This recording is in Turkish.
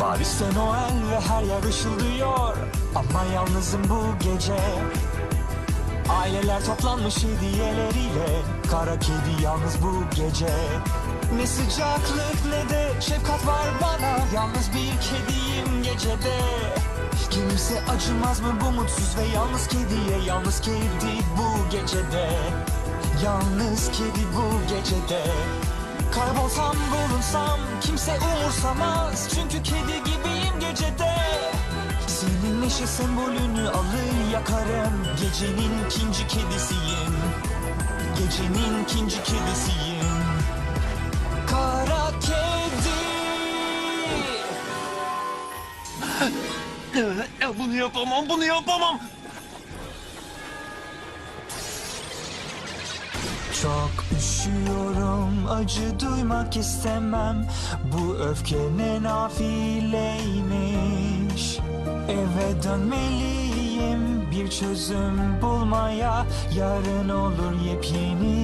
Paris'te Noel ve her yer ışıldıyor. Ama yalnızım bu gece. Aileler toplanmış hediyeleriyle. Kara kedi yalnız bu gece. Ne sıcaklık ne de şefkat var bana. Yalnız bir kediyim gecede. Kimse acımaz mı bu mutsuz ve yalnız kediye? Yalnız kedi bu gecede. Yalnız kedi bu gecede. Kaybolsam bulunsam kimse umursamaz. Çünkü kedi gibiyim gecede. Senin neşe sembolünü alır yakarım. Gecenin ikinci kedisiyim. Gecenin ikinci kedisiyim. Kara kedi. Bunu yapamam, bunu yapamam. Çok üşüyorum acı duymak istemem. Bu öfke ne nafileymiş. Eve dönmeliyim bir çözüm bulmaya Yarın olur yepyeni